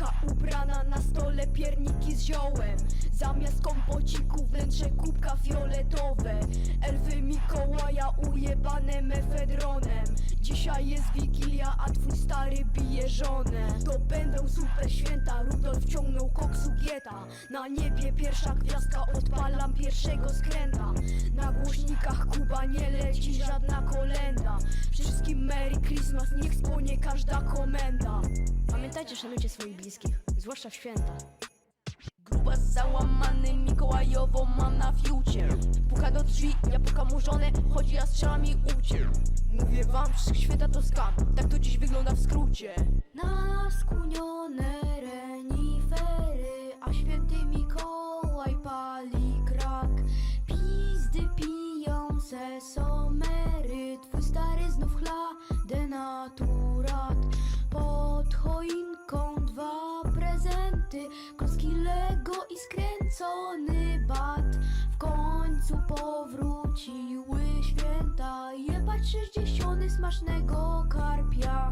Choinka ubrana na stole pierniki z ziołem. Zamiast kompociku wnętrze kubka fioletowe. Elfy Mikołaja ujebane mefedronem Dzisiaj jest Wigilia, a twój stary bije żonę. To będą super święta, Rudolf wciągnął koksu gieta. Na niebie pierwsza gwiazdka, odpalam pierwszego skręta. Na głośnikach Kuba nie leci żadna kolenda Christmas, niech spłonie każda komenda. Pamiętajcie, szanujcie swoich bliskich, zwłaszcza w święta. Gruba załamany Mikołajowo mam na fiucie Puka do drzwi, ja pukam mu żonę Chodzi, a strzelam jej uciek Mówię wam, święta to skam Tak to dziś wygląda w skrócie. Na skunione renifery, a święty Mikołaj pali krak. Pizdy piją se denaturat. Pod choinką dwa prezenty, klocki Lego i skręcony bat. W końcu powróciły święta, jebać sześćdziesiąty smacznego karpia.